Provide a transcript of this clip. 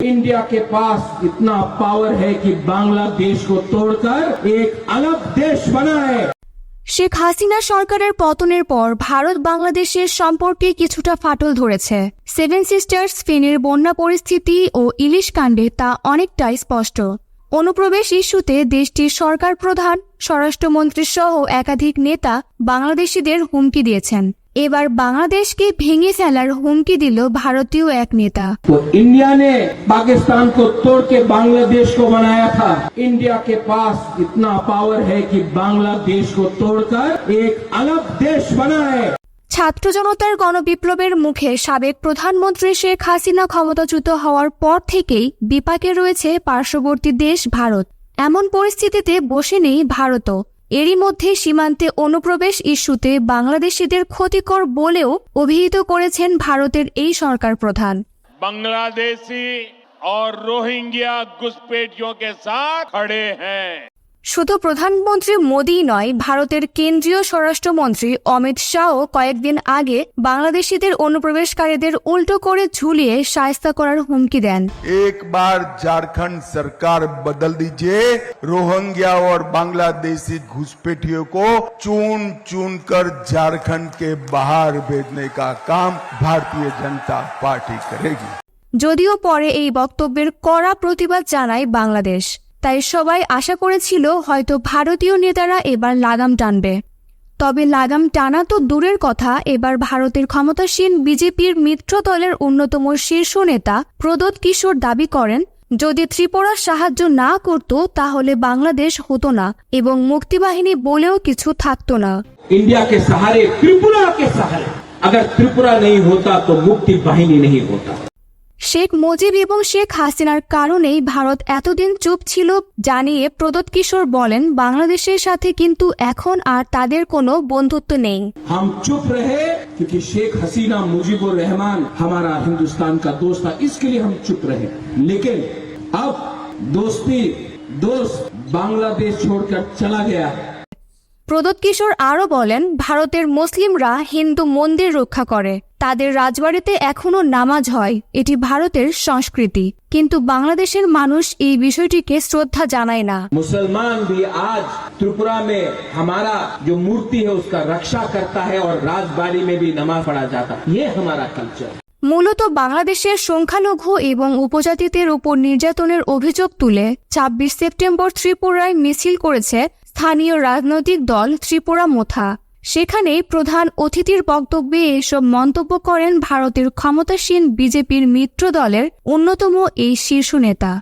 India के पास इतना power है कि बांग्लादेश को तोड़कर एक अलग देश बनाए শেখ হাসিনা সরকারের পতনের পর ভারত বাংলাদেশের সম্পর্কে কিছুটা ফাটল ধরেছে সেভেন সিস্টার্স ফেনীর বন্যা পরিস্থিতি ও ইলিশ কাণ্ডে তা অনেকটাই স্পষ্ট অনুপ্রবেশ ইস্যুতে দেশটির সরকার প্রধান স্বরাষ্ট্রমন্ত্রী সহ একাধিক নেতা বাংলাদেশিদের হুমকি দিয়েছেন এবার বাংলাদেশকে ভেঙে ফেলার হুমকি দিল ভারতীয় এক নেতা तो इंडिया ने पाकिस्तान को तोड़ के बांग्लादेश को बनाया था इंडिया के पास इतना पावर है कि बांग्लादेश को तोड़कर एक अलग देश बनाए ছাত্র জনতার গণবিপ্লবের মুখে সাবেক প্রধানমন্ত্রী শেখ হাসিনা ক্ষমতাচ্যুত হওয়ার পর থেকেই বিপাকে রয়েছে পার্শ্ববর্তী দেশ ভারত এমন পরিস্থিতিতে বসে নেই ভারতও এরই মধ্যে সীমান্তে অনুপ্রবেশ ইস্যুতে বাংলাদেশিদের ক্ষতিকর বলেও অভিহিত করেছেন ভারতের এই সরকার প্রধান बांग्लादेशी और रोहिंग्या घुसपैठियों के साथ खड़े हैं শুধু প্রধানমন্ত্রী মোদী নয় ভারতের কেন্দ্রীয় স্বরাষ্ট্রমন্ত্রী অমিত শাহও কয়েকদিন আগে বাংলাদেশিদের অনুপ্রবেশকারীদের উল্টো করে ঝুলিয়ে সায়স্তা করার হুমকি দেন एक बार झारखंड सरकार बदल दीजिए रोहिंग्या और बांग्लादेशी घुसपैठियों को चुन चुन कर झारखंड के बाहर भेजने का काम भारतीय जनता पार्टी करेगी যদিও পরে এই বক্তব্যের কড়া প্রতিবাদ জানায় বাংলাদেশ তাই সবাই আশা করেছিল হয়তো ভারতীয় নেতারা এবার লাগাম টানবে তবে লাগাম টানা তো দূরের কথা এবার ভারতের ক্ষমতাসীন বিজেপির মিত্র দলের অন্যতম শীর্ষ নেতা প্রদোত কিশোর দাবি করেন যদি ত্রিপুরা সাহায্য না করত তাহলে বাংলাদেশ হতো না এবং মুক্তিবাহিনী বলেও কিছু থাকতো না इंडिया के सहारे त्रिपुरा के सहारे अगर त्रिपुरा नहीं होता तो मुक्ति वाहिनी नहीं होता শেখ মুজিব এবং শেখ হাসিনার কারণেই ভারত এতদিন চুপ ছিল জানিয়ে প্রদোত কিশোর বলেন বাংলাদেশের সাথে কিন্তু এখন আর তাদের কোনো বন্ধুত্ব নেই हम चुप रहे क्योंकि शेख हसीना मुजीबुर रहमान हमारा हिंदुस्तान का दोस्त था इसके लिए हम चुप रहे लेकिन अब दोस्ती दोस्त बांग्लादेश छोड़कर चला गया है প্রদোত কিশোর আরও বলেন ভারতের মুসলিমরা হিন্দু মন্দির রক্ষা করে তাদের রাজবাড়িতে এখনও নামাজ হয় এটি ভারতের সংস্কৃতি। কিন্তু বাংলাদেশের মানুষ এই বিষয়টিকে শ্রদ্ধা জানায় না। মুসলমান আজ ত্রিপুরা মে হামারা যে মূর্তি হ্যাঁ রক্ষা করতা হ্যাঁ রাজবাড়ি মে নামাজ পড়া যাতা। ইয়ে হামারা কালচার মূলত বাংলাদেশের সংখ্যালঘু এবং উপজাতিদের উপর নির্যাতনের অভিযোগ তুলে ২৬ সেপ্টেম্বর ত্রিপুরায় মিছিল করেছে স্থানীয় রাজনৈতিক দল ত্রিপুরা মোথা। সেখানে প্রধান অতিথির বক্তব্যে এসব মন্তব্য করেন ভারতের ক্ষমতাসীন বিজেপির মিত্র দলের অন্যতম এই শীর্ষ নেতা।